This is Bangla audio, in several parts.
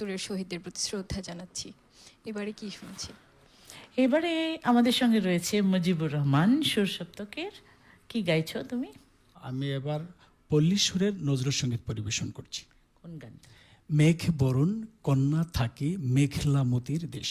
একাত্তরের শহীদদের প্রতি শ্রদ্ধা জানাচ্ছি। এবারে কি শুনছি? এবারে আমাদের সঙ্গে রয়েছে মুজিবুর রহমান সুর সপ্তকের কি গাইছো তুমি? আমি এবার পল্লী সুরের নজরুল সংগীত পরিবেশন করছি। কোন গান মেঘ বরণ কন্যা থাকে মেঘলামতির দেশ।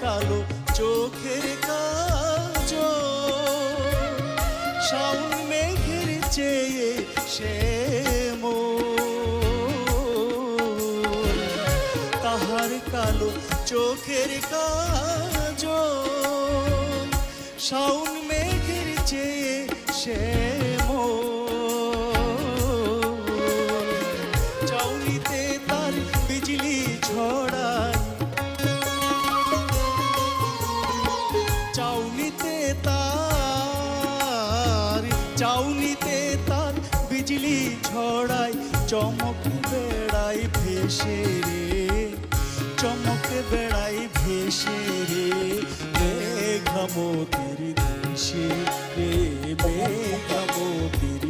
কালো চোখের কাজ শাউন মেঘের চেয়ে সে। তাহার কালো চোখের কাজ শাউন মেঘের চেয়ে সে ছড়ায় চমক বেড়াই ভেসে রে চমক বেড়াই ভেসে রে মেঘামতির দেশে রে মেঘামতির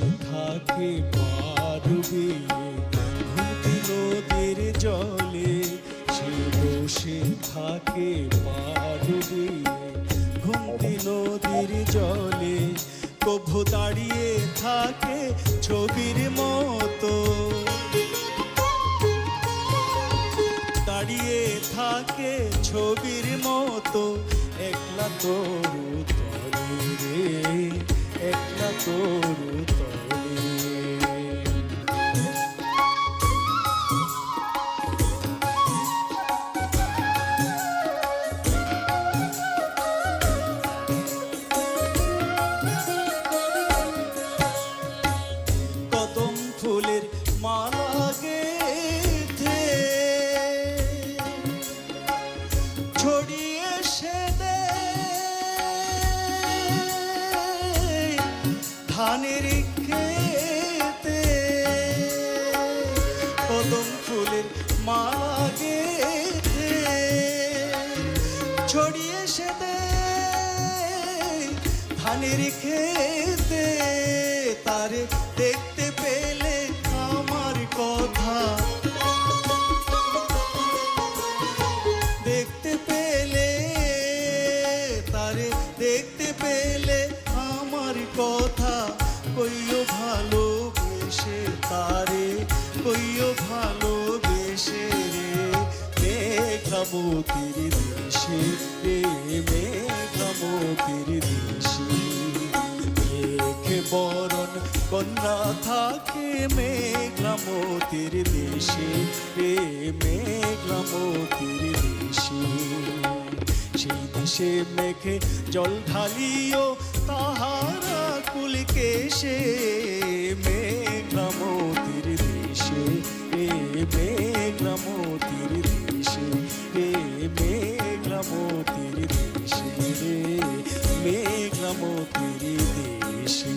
থাকে পারবে ঘুমতি নদীর জলে সে বসে থাকে পারবে ঘুমতি নদীর জলে কভু দাঁড়িয়ে থাকে ছবির মতো। দাঁড়িয়ে থাকে ছবির মতো। একলা তরু তলে রে, একলা তরু সে দেয় ধানের খেতে কদম ফুলের মালা গেথে ছড়িয়ে সে ধানের খেতে তারে দেখতে পেলে আমার কথা। কইও ভালো ভালোবেসে তারে, কইও ভালো ভালোবেসে রে। মেঘামতির দেশে রে, মেঘামতির দেশে। মেঘ বরণ, কন্যা থাকে মেঘলা মেঘলামতির দেশে রে মেঘলামতির দেশে। দেশে মেঘে জল ঢালিও তাহারা কুলকে সে মেঘলামতির দেশে রে মেঘলামতির দেশে রে মেঘলামতির দেশে রে মেঘলামতির দেশে।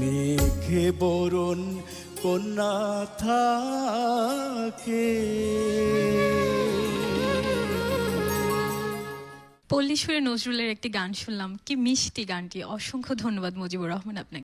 মেঘে বরণ কন্যা থাকে। পল্লীশ্বরে নজরুলের একটি গান শুনলাম। কি মিষ্টি গানটি। অসংখ্য ধন্যবাদ মুজিবুর রহমান আপনাকে।